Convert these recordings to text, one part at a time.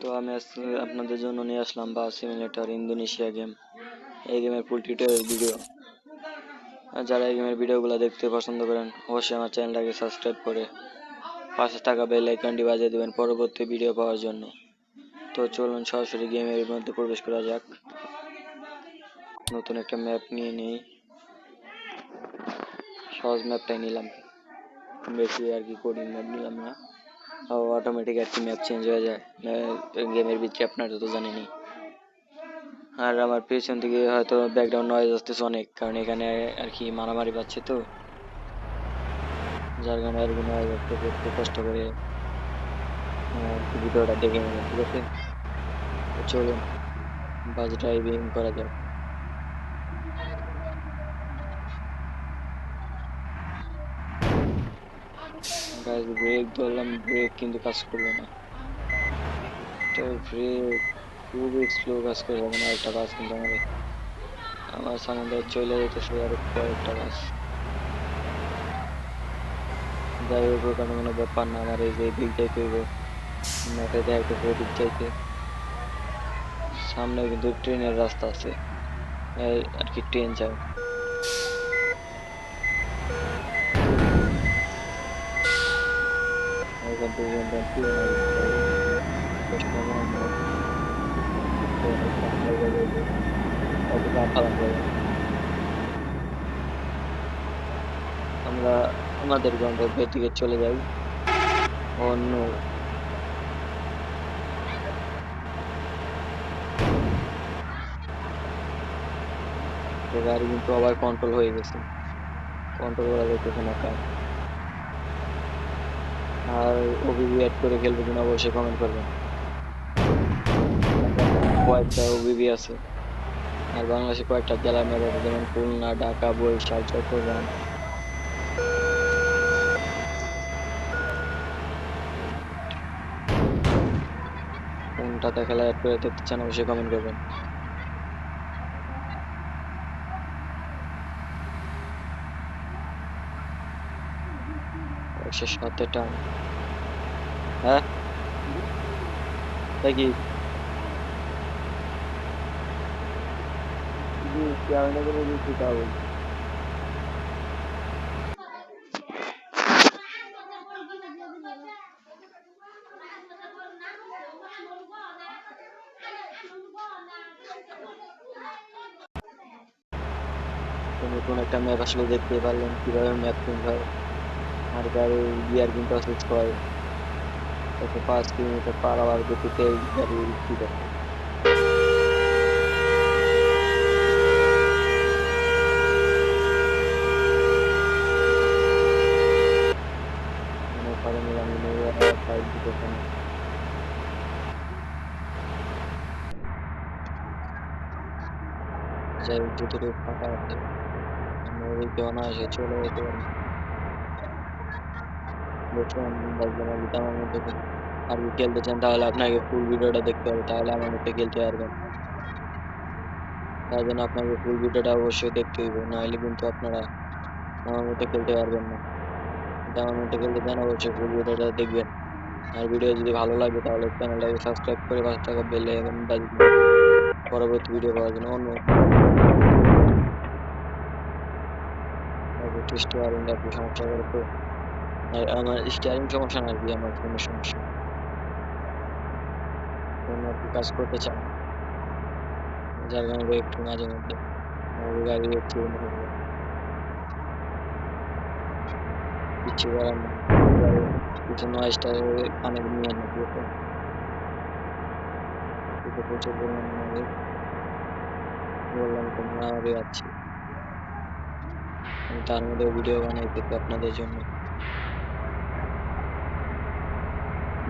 তো আমি আজকে আপনাদের জন্য নিয়ে আসলাম বা সিমুলেটর ইন্দোনেশিয়া গেম। এই গেমের ফুল টিউটোরিয়াল ভিডিও আর যারা এই গেমের ভিডিওগুলো দেখতে পছন্দ করেন, অবশ্যই আমার চ্যানেলটাকে সাবস্ক্রাইব করে পাশে থাকা বেল আইকনটি বাজিয়ে দেবেন পরবর্তী ভিডিও পাওয়ার জন্য। তো চলুন সরাসরি গেমের মধ্যে প্রবেশ করা যাক। নতুন একটা ম্যাপ নিয়ে নিই। সহজ ম্যাপটাই নিলাম। বেশি আর কি কঠিন ম্যাপ নিলাম না। অটোমেটিক আর কি ম্যাপ চেঞ্জ হয়ে যায়। গেমের ভিতরে আপনারা তো জানেনই। আর আমার পেছন থেকে হয়তো ব্যাকগ্রাউন্ড নয়েজ আসতেছে অনেক, কারণ এখানে আর কি মারামারি পাচ্ছে তো। যার কারণে আর নয়েজ আসতেছে একটু কষ্ট করে ভিডিওটা দেখে নেবেন ঠিক আছে? চলুন বাস ড্রাইভিং করা যাক। গাইজ ব্রেক ধরলাম ব্রেক কিন্তু কাজ করল না। এটা ব্রেক কাজ করে যাবে না একটা বাস কিন্তু আমার আমার সামনে চলে যেতেছে আর কয়েকটা বাস যাই হোক, ওখানে কোনো ব্যাপার না, আমার এই যে দিক যাইতে হইব ম্যাপে দেখাইতেছে ওদিক যাইতে। সামনে কিন্তু ট্রেনের রাস্তা আছে আর কি ট্রেন যায় আমরা আমাদের গন্তব্যের দিকে চলে যাই। অন্য গাড়ি কিন্তু আবার কন্ট্রোল হয়ে গেছে। কন্ট্রোল করা যাইতেছে না, কার? আর ওবিবি অ্যাড করে খেলবে কিনা অবশ্যই কমেন্ট করবেন। কয়েকটা ওবিবি আছে। আর বাংলাদেশে কয়েকটা জেলার ম্যাপ আছে, যেমন খুলনা, ঢাকা, বরিশাল, চট্টগ্রাম। কোনটাতে খেলা অ্যাড করে দেখতে চান অবশ্যই কমেন্ট করবেন। একশো সাতে টান। হ্যাঁ? তাই কি জি আমি না করে দিচ্ছি তাহলে তো নতুন একটা ম্যাপ আসলে দেখতে পারলেন কীভাবে ম্যাপ চেঞ্জ হয়। আর গাড়ির গিয়ার কিন্তু আছে ছয় একশো পাঁচ কিলোমিটার পার আওয়ার গতিতে এই গাড়ি স্পিড আছে মনে করেন আমি সাইড দিতে পারি যাই হোক যতটুকু ফাঁকা আছে আমরা ওইদিকে অনায়াসে চলে যেতে পারি বর্তমান বাজলাম আমি আমার মধ্যে আর কি খেলতে চান, তাহলে আপনাকে ফুল ভিডিওটা দেখতে হবে, তাহলে আমার মধ্যে খেলতে পারবেন তার জন্য আপনাকে ফুল ভিডিওটা অবশ্যই দেখতে হইব, নাহলে কিন্তু আপনারা আমার মধ্যে খেলতে পারবেন না। কিন্তু আমার মধ্যে খেলতে চান, অবশ্যই ফুল ভিডিওটা দেখবেন। আর ভিডিও যদি ভালো লাগে, তাহলে চ্যানেলটাকে সাবস্ক্রাইব করে পাশে থাকা বেলে এবং পরবর্তী ভিডিও পাওয়ার জন্য অন্য স্টিয়ারিং আর কি সমস্যা করে তো আর আমার স্টিয়ারিং সমস্যা না কি আমার ফোনের সমস্যা ফোন আর কি কাজ করতে চায় না। যার কারণে একটু মাঝে মধ্যে গাড়ি একটু কিছু করার না কিছু নয়েজটা কানে নিয়ে না দিয়ে তো কিন্তু প্রচুর পরিমাণে। বললাম তো মারামারি আছে আমি তার মধ্যে ভিডিও বানাই আপনাদের জন্য দেখ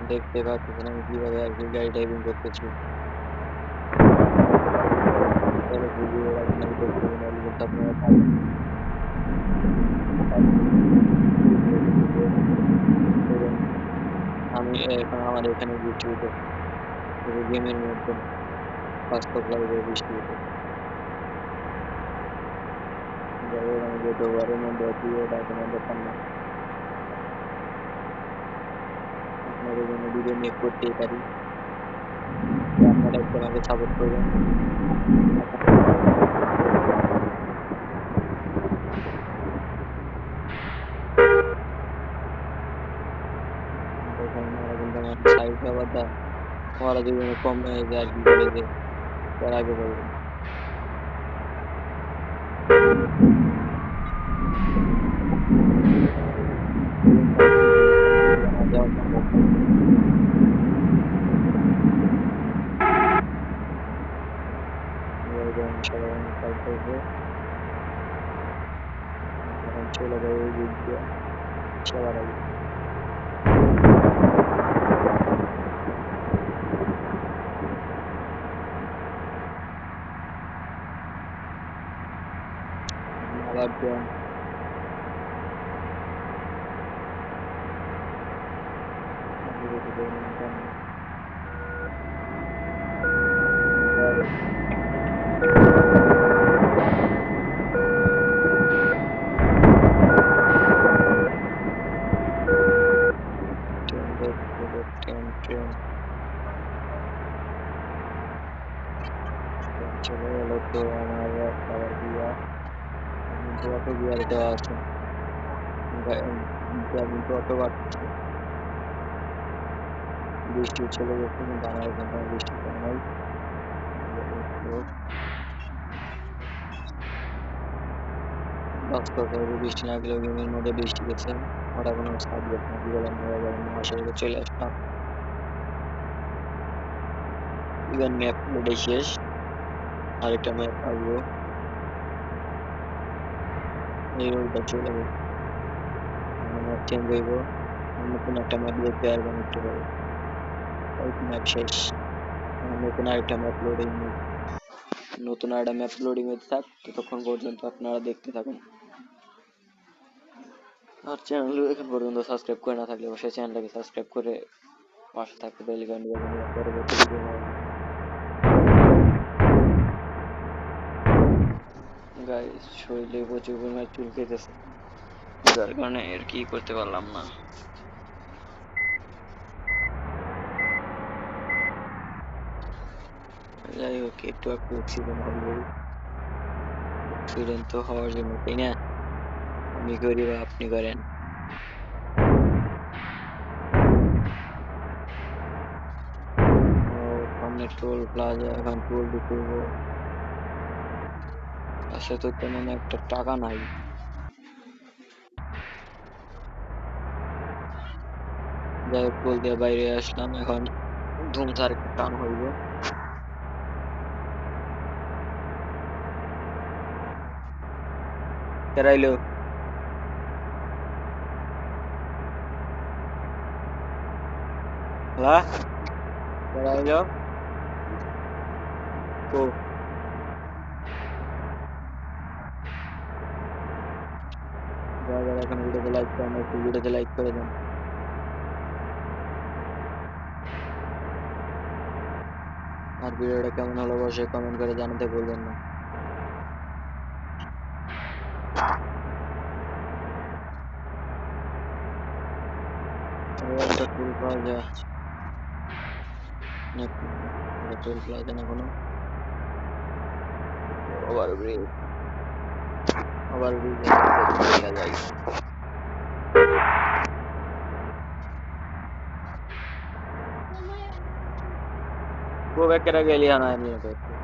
দেখতে পাচ্ছেন আমি কীভাবে আর গাড়ি ড্রাইভিং করতেছি। আপনারা আমি এখন আমার এখানে বৃষ্টি হইতেছে শুধু গেমের মধ্যে বাস্তব লাইভে বৃষ্টি হইতেছে যাই হোক আমি যেহেতু মধ্যে আছি আপনাদের জন্য ভিডিও মেক করতেই পারি। আপনারা একটু আমাকে সাপোর্ট করবেন। ওরা যদি কম হয়ে যায় আর কি বলে যে তার আগে বলবেন যাওয়ার সম্ভব না। এবার যখন সবাই আমি কাজ করব তখন চলে যাবে ওই দিক দিয়ে সবার আগে আবার যান বিরতি করে নিন কেমন ট্রেন দেখতে ট্রেন ট্রেন ট্রেন চলে গেল তো আমার আবার গিয়া কিন্তু অটো গিয়ার দেওয়া আছে গা- গিয়ার কিন্তু অটো বাড়তেছে বৃষ্টি চলে গেছে, কিন্তু আমার এখানে বৃষ্টি কম নাই। বৃষ্টি না গেলেও গেমের মধ্যে বৃষ্টি গেছে ওটা কোনো সাবজেক্ট না কি বলেন ওরা বলেন মহাশয়কে চলে আসলাম। ইভেন ম্যাপ লোডে শেষ। আরেকটা ম্যাপ আসব এই রোডটা চলে যাবে ম্যাপ চেঞ্জ হইব। নতুন একটা ম্যাপ দেখতে পারবেন একটু পরে ম্যাপ শেষ নতুন আরেকটা ম্যাপ লোডিং নতুন আরেকটা ম্যাপ লোডিং হতে থাক ততক্ষণ পর্যন্ত আপনারা দেখতে থাকুন। আর চ্যানেল এখন পর্যন্ত সাবস্ক্রাইব করে না থাকলে অবশ্যই চ্যানেলটাকে সাবস্ক্রাইব করে পাশে থাকতে বেল আইকন পরবর্তী গাইস শরীরে প্রচুর পরিমাণে চুল খেতেছে যার কারণে আর কি করতে পারলাম না। যাই হোক একটু একটু অক্সিজেন হবে অক্সিজেন তো হওয়ার জন্য, তাই না? আমি করি বা আপনি করেন। সামনে টোল প্লাজা এখন টোল দিতে আসলে তো তেমন একটা টাকা নাই। যাই হোক টোল দিয়ে বাইরে আসলাম, এখন ধুমধার টান হইব এখন ভিডিওতে লাইক একটু লাইক করে দেন। আর ভিডিওটা কেমন হলো অবশ্যই কমেন্ট করে জানাতে ভুলবেন না। একটা টুল প্লাজা না টুল প্লাজা না কোনো ওভার ব্রিজ ওভার ব্রিজ দেখা যায় खूप एकेरा गेली हा नाही প্রচুর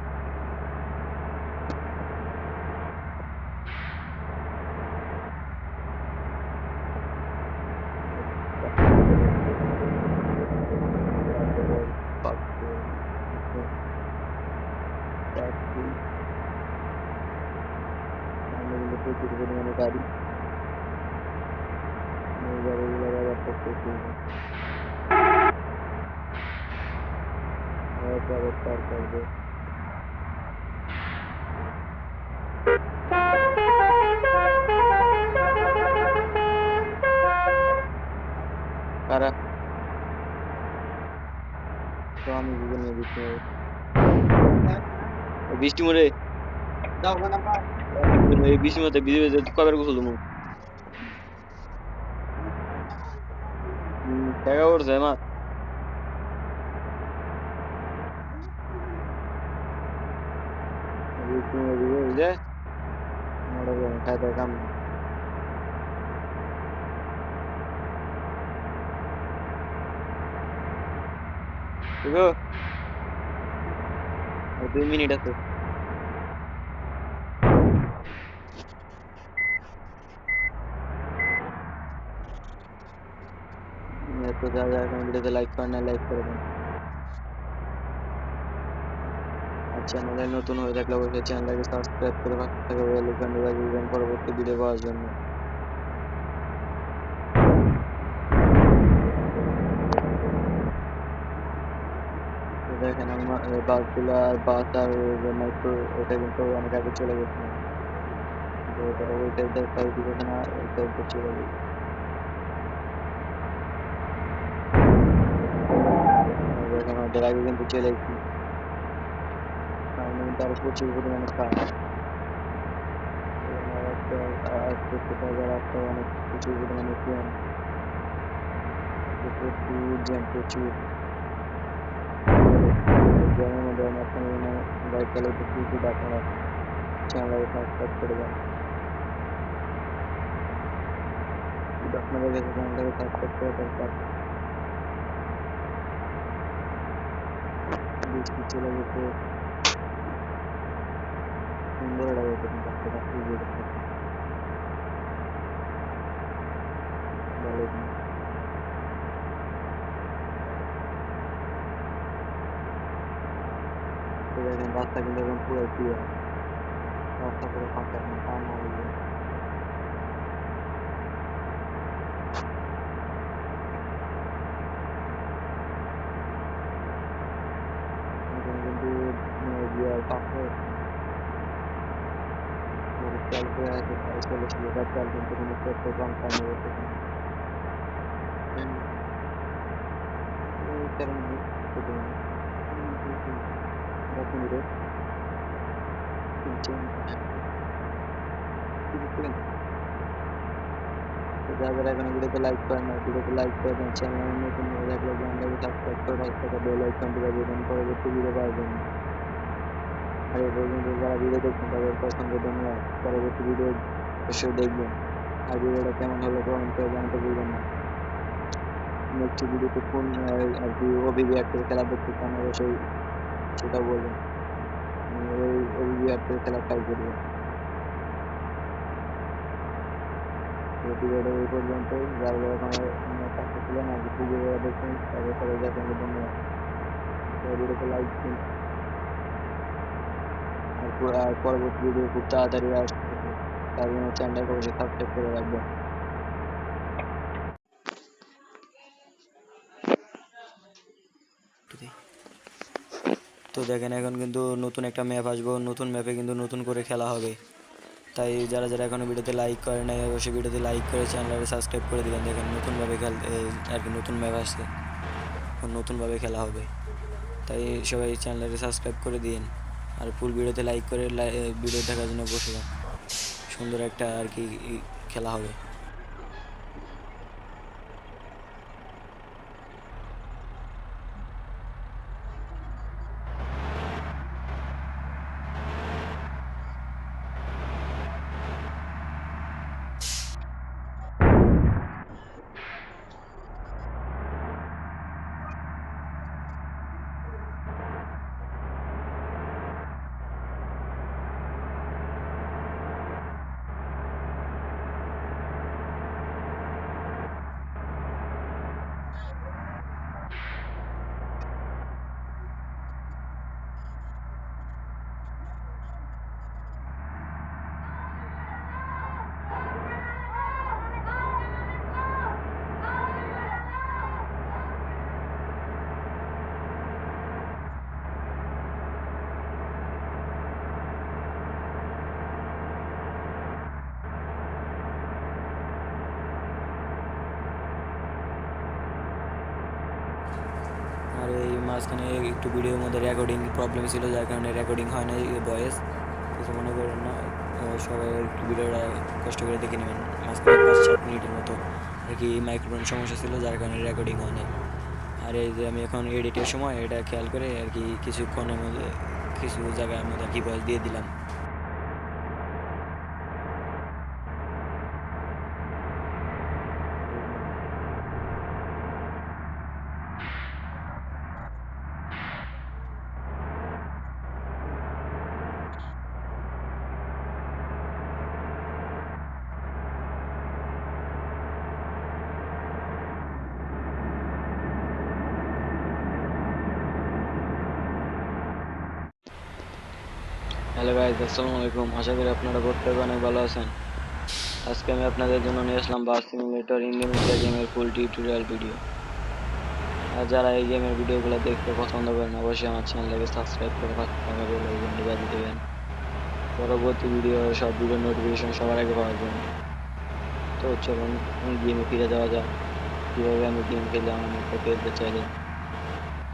মরে এই বৃষ্টি মতে ভিজে ভিজে কবে গোসল দেবো টাকা উঠছে আমার বৃষ্টি মরে ভিজে ভিজে মরে যাবে খাইতে কাম নেই। তো যা যা, এখন ভিডিওতে লাইক করেন না লাইক করে দেন আর চ্যানেলে নতুন হয়ে থাকলে অবশ্যই চ্যানেলটাকে সাবস্ক্রাইব করে পাশে থাকা বেল আইকনটি বাজিয়ে পরবর্তী ভিডিও পাওয়ার জন্য। দেখেন আমার বাসগুলো আর বাস আর মেট্রো ওটা কিন্তু অনেক আগে চলে গেছে। তো ওটা ওই সাইডটা সাইড দিকে না ওই সাইডটা চলে গেছে আর দেখেন ওদের আগে কিন্তু চলে গেছি সামনে কিন্তু আরও প্রচুর পরিমাণে কাজ রাস্তা আস্তে আস্তে বাজার রাস্তা অনেক প্রচুর পরিমাণে জ্যাম প্রচুর জ্যাম প্রচুর জ্যামের মধ্যে আমি এখন বাইক চালাতে কিন্তু আপনারা চ্যানেলকে সাবস্ক্রাইব করে দেন যদি আপনাদের কাছে চ্যানেলটাকে সাবস্ক্রাইব করে দরকার বৃষ্টি চলে গেছে সুন্দর লাগে কিন্তু রাস্তাটা খুবই ভালো কিন্তু তো দেখেন রাস্তা কিন্তু এখন পুরো ক্লিয়ার রাস্তা পুরো ফাঁকা এখন টান হয়ে গেছে এখন কিন্তু বিয়ার পাশ হয়েছে চাল করে আছে তাই চলেছিল এবার চাল কিন্তু কোনো করতে কম টাইম হয়েছে কারণ দশ মিনিটে তিনটে তো যারা যারা এখন ভিডিওতে লাইক করেন না ভিডিওতে লাইক করে দেন চ্যানেল নতুন হয়ে থাকলে চ্যানেলটাকে সাবস্ক্রাইব করে পাশে থাকা বেল আইকনটি বাজিয়ে দেন পরবর্তী ভিডিও পাওয়ার জন্য আর এই পর্যন্ত যারা ভিডিও দেখছেন তাদের অসংখ্য ধন্যবাদ। পরবর্তী ভিডিও অবশ্যই দেখবেন। আর ভিডিওটা কেমন হলো কমেন্ট করে জানাতে ভুলবেন না। নেক্সট ভিডিওতে কোন আর কি অভিজ্ঞাতের খেলা দেখতে চান অবশ্যই সেটা বলবেন। ওই অভিজ্ঞাতের খেলা ট্রাই করব। ভিডিওটা এই পর্যন্তই। যারা যারা আমার পাশে ছিলেন আর কি ভিডিও দেখছেন, তাদের সবাইকে অসংখ্য ধন্যবাদ। তো ভিডিওতে লাইক দিন। আর পরবর্তী ভিডিও খুব তাড়াতাড়ি আসতেছে তার জন্য সাবস্ক্রাইব করে রাখবেন। তো দেখেন, এখন কিন্তু নতুন একটা ম্যাপ আসব। নতুন ম্যাপে কিন্তু নতুন করে খেলা হবে। তাই যারা যারা এখনও ভিডিওতে লাইক করে নাই, অবশ্যই ভিডিওতে লাইক করে চ্যানেলটাকে সাবস্ক্রাইব করে দিবেন। দেখেন নতুনভাবে খেল আর কি নতুন ম্যাপ আসছে। নতুনভাবে খেলা হবে। তাই সবাই চ্যানেলটাকে সাবস্ক্রাইব করে দিন। আর ফুল ভিডিওতে লাইক করে ভিডিও দেখার জন্য বসে সুন্দর একটা আর কি খেলা হবে। মাঝখানে একটু ভিডিওর মধ্যে রেকর্ডিং প্রবলেম ছিল, যার কারণে রেকর্ডিং হয় না ভয়েস কিছু মনে করেন না সবাই একটু ভিডিওটা কষ্ট করে দেখে নেবেন। মাঝখানে পাঁচ, সাত মিনিটের মতো আর কি মাইক্রোফোন সমস্যা ছিল, যার কারণে রেকর্ডিং হয় না আর এই যে আমি এখন এডিটের সময়, এটা খেয়াল করে আর কি কিছুক্ষণের মধ্যে, কিছু জায়গায় আমি আর কি ভয়েস দিয়ে দিলাম। হ্যালো গাইজ আসসালামু আলাইকুম। আশা করি আপনারা প্রত্যেকে অনেক ভালো আছেন। আজকে আমি আপনাদের জন্য নিয়ে আসলাম বাস সিমুলেটর ইন্দোনেশিয়া গেমের ফুল টিউটোরিয়াল ভিডিও আর যারা এই গেমের ভিডিওগুলো দেখতে পছন্দ করেন, অবশ্যই আমার চ্যানেলটাকে সাবস্ক্রাইব করে পাশে থাকা বেল আইকনটি বাজিয়ে দেবেন। পরবর্তী ভিডিও সব ভিডিও নোটিফিকেশন সবার আগে পাওয়ার জন্য। তো চলুন গেমে ফিরে যাওয়া যাক। কীভাবে আমি গেম খেলে আমার খেলতে চাইলে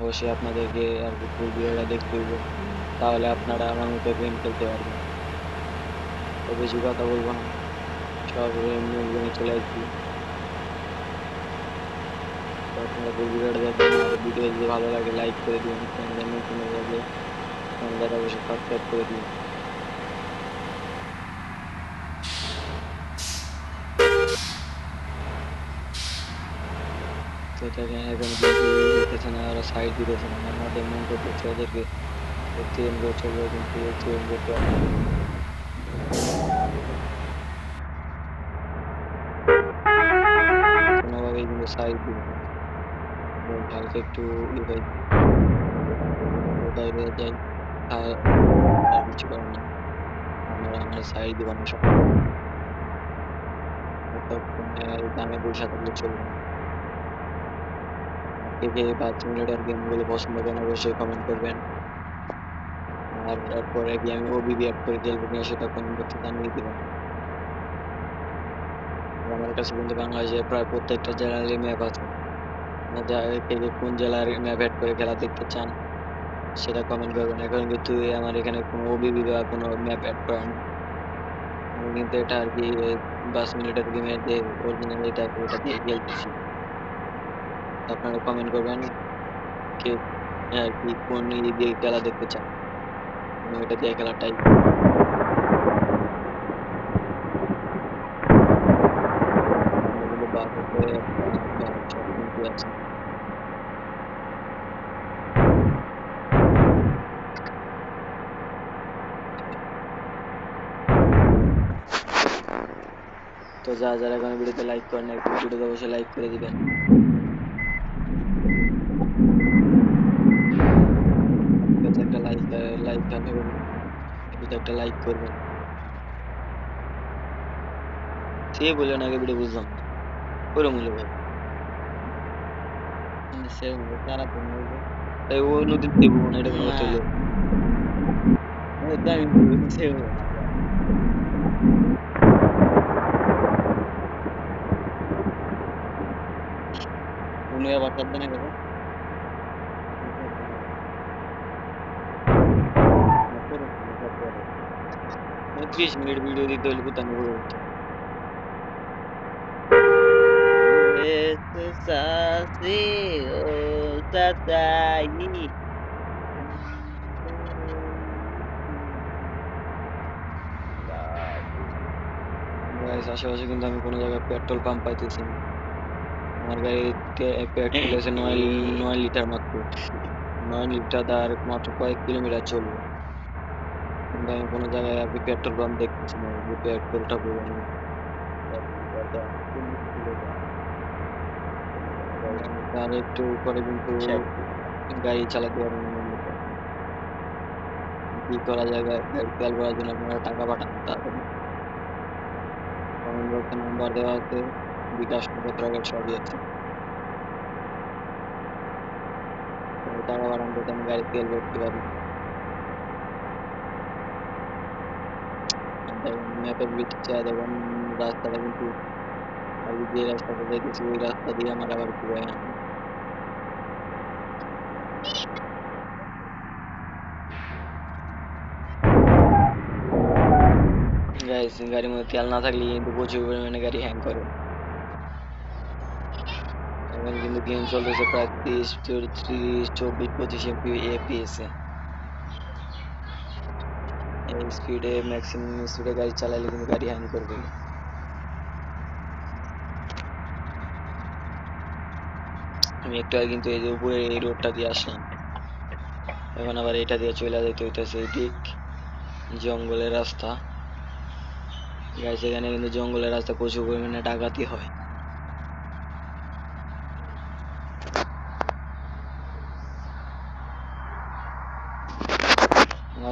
অবশ্যই আপনাদেরকে আর কি ফুল ভিডিওটা দেখতে হইব। তাহলে আপনারা আমার মতো গেম খেলতে পারবেন তো বেশি কথা বলব না সরাসরি মূল গেমে চলে আসছি তো আপনারা ফুল ভিডিওটা দেখবেন আর ভিডিও যদি ভালো লাগে লাইক করে দিন চ্যানেলে নতুন হয়ে গেলে চ্যানেলটা অবশ্যই সাবস্ক্রাইব করে দিন তো দেখেন এখন কিন্তু দিতেছে না ওরা সাইড দিতেছে না আমাদের মন করতেছে ওদেরকে করতে হবে কিন্তু কিন্তু সাইড দিবে আমরা আমরা দিব দামে পয়সা চলবে না। কে কে বাথ সিমুলেটর গেমগুলো পছন্দ করেন অবশ্যই কমেন্ট করবেন। আর এরপরে কি আমি ওবিবি অ্যাড করে খেলব কিনা সেটা বক্সে জানিয়ে আর আমার কাছে কিন্তু বাংলাদেশের প্রায় প্রত্যেকটা জেলারই ম্যাপ আছে। কে কোন জেলার ম্যাপ অ্যাড করে খেলা দেখতে চান, সেটা কমেন্ট করবেন। এখন কিন্তু আমার এখানে কোনো ওবিবি বা কোনো ম্যাপ অ্যাড করা নেই। আমি কিন্তু এটা আর কি বাস মিলিটার গেমের যে অরিজিনাল এটা ওটা দিয়ে খেলতেছি আপনারা কমেন্ট করবেন কে আর কি কোন ই দিয়ে খেলা দেখতে চান। আমি ওটা দিয়ে খেলাটাই আমাদের বাস আছে একটা বা সব কিন্তু আছে তো যারা যারা এখন ভিডিওতে লাইক করেন না একটু ভিডিওতে অবশ্যই লাইক করে দিবেন ভিডিওতে একটা লাইক করবেন সে বললেন আগে ভিডিও বুঝলাম না ওরম হলো ভাই সে তারা তো বলবে তাই ও নদীর দেবো না এটা কোনো কথা হলো আমি সে উনি আবার সাবধানে না ত্রিশ মিনিট ভিডিও দিতে হলে কোথায় গাইস আশেপাশে কিন্তু আমি কোনো জায়গায় পেট্রোল পাম্প পাইতেছি না। আমার গাড়িতে পেট্রোল আছে নয় নয় লিটার মাত্র। নয় লিটার আর মাত্র কয়েক কিলোমিটার চলবে। আমি কোনো জায়গায় কি পেট্রোল পাম্প দেখতেছি না। যে পেট্রোলটা পুরো নেই আর একটু পরে কিন্তু গাড়ি চালাতে পারব না বন্ধু। কি করা যায় তেল করার জন্য আপনারা টাকা পাঠান তাড়াতাড়ি কমেন্ট বক্সে নাম্বার দেওয়া আছে বিকাশ নগর আগের সবই আছে। টাকা পাঠান, যাতে আমি গাড়ি তেল ভরতে পারি। मैपर भी चाहे देखो हम रास्ता लगे तो अभी ये रास्ता तो देखिए किसी को रास्ता दिया हमारा वर्क हुआ है গাইস গাড়ির মধ্যে তেল না থাকলে কিন্তু প্রচুর পরিমাণে গাড়ি হ্যাং করে এখন কিন্তু গেম চলতেছে প্রায় তিরিশ ত্রিশ চব্বিশ পঁচিশ এমপি এপিএসে স্পিডে ম্যাক্সিমাম স্পিডে গাড়ি চালালে কিন্তু গাড়ি হ্যাং করবে। আমি একটু আগে কিন্তু এই যে উপরে এই রোডটা দিয়ে আসলাম। এখন আবার এটা দিয়ে চলে যেতে হইতেছে এদিক জঙ্গলের রাস্তা। গাইছে এখানে কিন্তু জঙ্গলের রাস্তা প্রচুর পরিমাণে ডাকাতি হয়।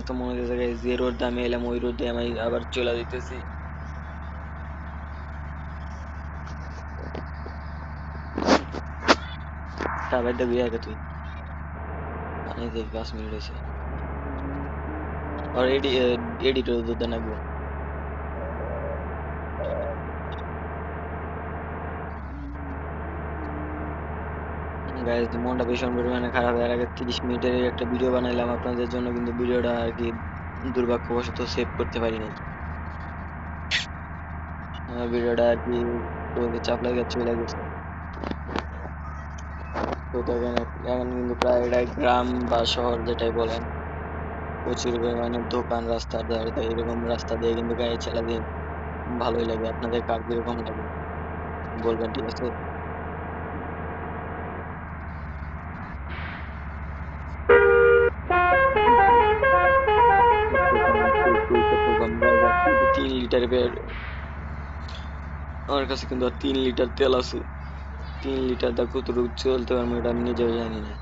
তো মনে হচ্ছে guys, যে এলাম ওই রোড আমি আবার চলে যেতেছি তারপর দেখবি আগে তুই। মানে দেখ পাঁচ মিনিট আর এডি এডিটর দুধ নাকবো গাইজ মনটা ভীষণ পরিমাণে খারাপ এর আগে তিরিশ মিনিটের একটা ভিডিও বানাইলাম, আপনাদের জন্য কিন্তু ভিডিওটা আর কি দুর্ভাগ্যবশত সেভ করতে পারিনি। ভিডিওটা আর কি চাপ লাগে চলে গেছে। তো দেখেন, এখন কিন্তু প্রায় এটা গ্রাম বা শহর যেটাই বলেন, প্রচুর পরিমাণে দোকান রাস্তার ধারে এরকম রাস্তা দিয়ে কিন্তু গাড়ি চালাতে ভালোই লাগে। আপনাদের কার কীরকম লাগে? বলবেন, ঠিক আছে? আমার কাছে কিন্তু আর তিন লিটার তেল আছে। তিন লিটার দা কতটুকু চলতে পারব এটা আমি নিজেও জানি না।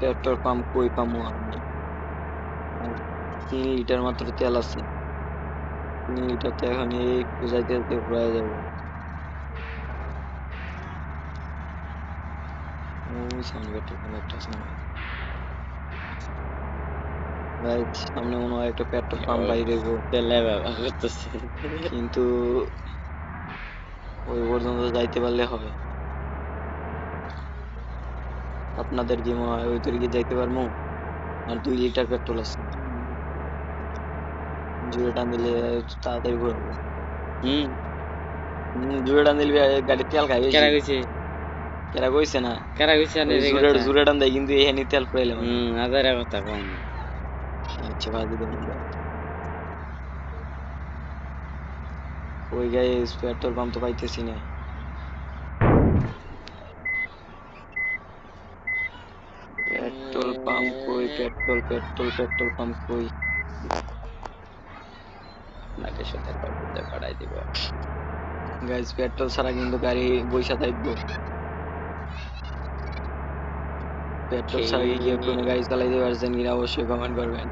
পেট্রোল পাম্প কই পামু তিন লিটার মাত্র তেল আছে। তিন লিটার তো এখন একটু যাইতে যাইতে প্রায় যাব। সামনে একটা সামনে গাইস সামনে মনে হয় একটা পেট্রোল পাম্প বাইরে করতেছে। কিন্তু ওই পর্যন্ত যাইতে পারলে হবে। আপনাদের কি মনে হয় ওই তরিকে যাইতে পারব? আর দুই লিটার পেট্রোল আছে। জুড়ে টান দিলে তাড়াতাড়ি ঘুরবো হুম। জুড়ে টান দিলে গাড়ি তেল খাই। কেরা কইছে? কেরা কইছে না? কেরা কইছে? জুড়ে টান দেয় কিন্তু এখানে তেল পড়াইলে হুম আদারে কথা কম ওই গায়ে পেট্রোল পাম্প তো পাইতেছি না। পেট্রোল পাম্প কই পেট্রোল পেট্রোল পেট্রোল পাম্প কই? নাকে সাথে করতে পাঠাই দিব। গাইস পেট্রোল ছাড়া কিন্তু গাড়ি বইসা থাকব। পেট্রোল ছাড়া কি কেউ কোনো গাড়ি চালাইতে পারছেন কিনা অবশ্যই কমেন্ট করবেন।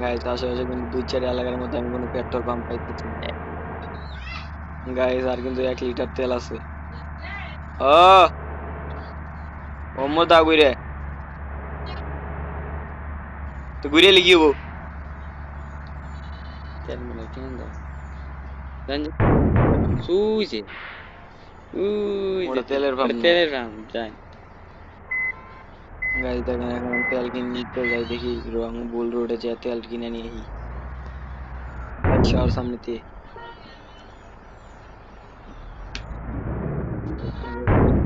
গাইস আশেপাশে কিন্তু দুই চার এলাকার মধ্যে আমি কোনো পেট্রোল পাম্প পাইতেছি না। গাইস আর কিন্তু এক লিটার তেল আছে। ও! ওমর দা ঘুরে তো ঘুরে লিখিব তেল মনে কেন জান সুইছে উই তেলের পাম্প। তেলের পাম্প যাই। গাড়ি দেখেন এখন তেল কিনতে যাই দেখি, রং বুল রোডে যে তেল কিনে নিয়ে আসি শহর সামনেতে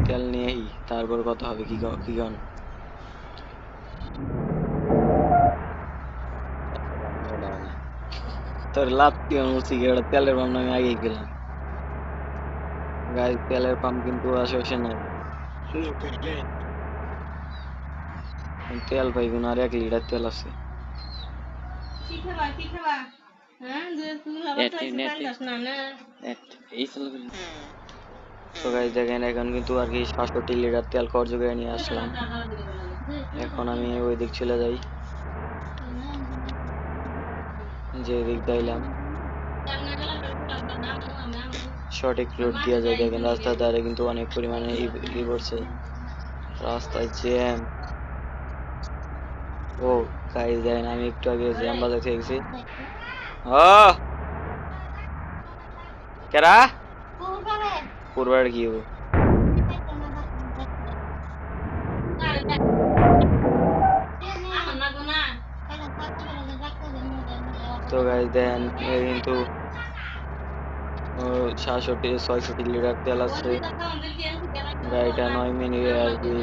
তেল নিয়ে আসি তারপর কথা হবে কি কি গান তোর লাভ কি কি তেলের পাম্প আমি আগেই গেলাম। গাড়ি তেলের পাম্প কিন্তু আশেপাশে নাই। তেল পাইব না আর এক লিটার তেল আছে। হ্যাঁ দেখেন এখন কিন্তু আর কি সাতষট্টি লিটার তেল নিয়ে আসলাম। এখন আমি ওই দিক চলে যাই। যে দিক সঠিক রোড দিয়ে যায় দেখেন রাস্তার ধারে কিন্তু অনেক পরিমাণে ই পড়ছে। রাস্তায় জ্যাম ও কাজ দেয় না, আমি একটু আগে জ্যাম বাজার থেকে গেছি। ও কেরা? পূর্বার কি হবে? তো গাইজ দেখেন কিন্তু সাতষট্টি, ছয়ষট্টি লিটার তেল আছে। গাড়িটা নয় মিনিট আর কি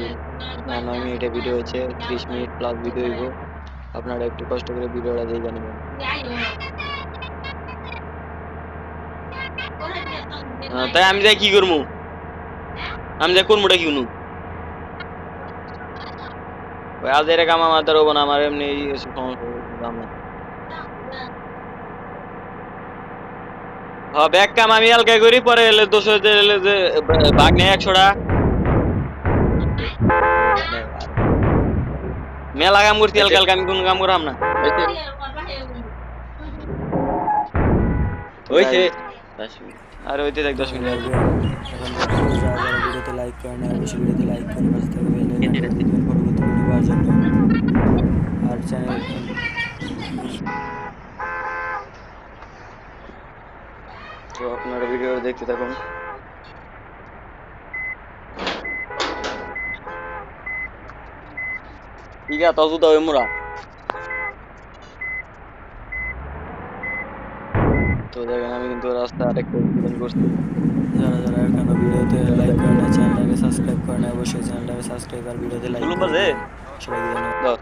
নয় মিনিটে ভিডিও হয়েছে ত্রিশ মিনিট প্লাস ভিডিও হইব। আপনারা একটু কষ্ট করে ভিডিওটা দিয়ে জানবেন তাই আমি যাই কি করব আমি যাই করবোটা কি নু ওই আজ এর কাম আমার হব না, আমার এমনি সমস্যা হ্যাঁ কাম আমি হালকা করি, পরে এলে যে ভাগ নেই একশোটা। মেলা কাম করছি হালকা হালকা আমি কোন কাম করাম না। আর ওইতে দেখ দশ মিনিট। ভিডিওতে লাইক করেন অবশ্যই ভিডিওতে লাইক করে পাশে থেকে বেল আইকন কেটে রাখছি। দিবেন পরবর্তী ভিডিও পাওয়ার জন্য আর চ্যানেল তো আপনারা ভিডিও দেখতে থাকুন। আছে তজু দাও মোরা তো দেখেন আমি কিন্তু রাস্তা আরেকটা এক্সিডেন্ট করছি যারা যারা এখনও ভিডিওতে লাইক করে না চ্যানেলটাকে সাবস্ক্রাইব করে না অবশ্যই চ্যানেলটাকে সাবস্ক্রাইব আর ভিডিওতে লাইক করে সবাইকে ধন্যবাদ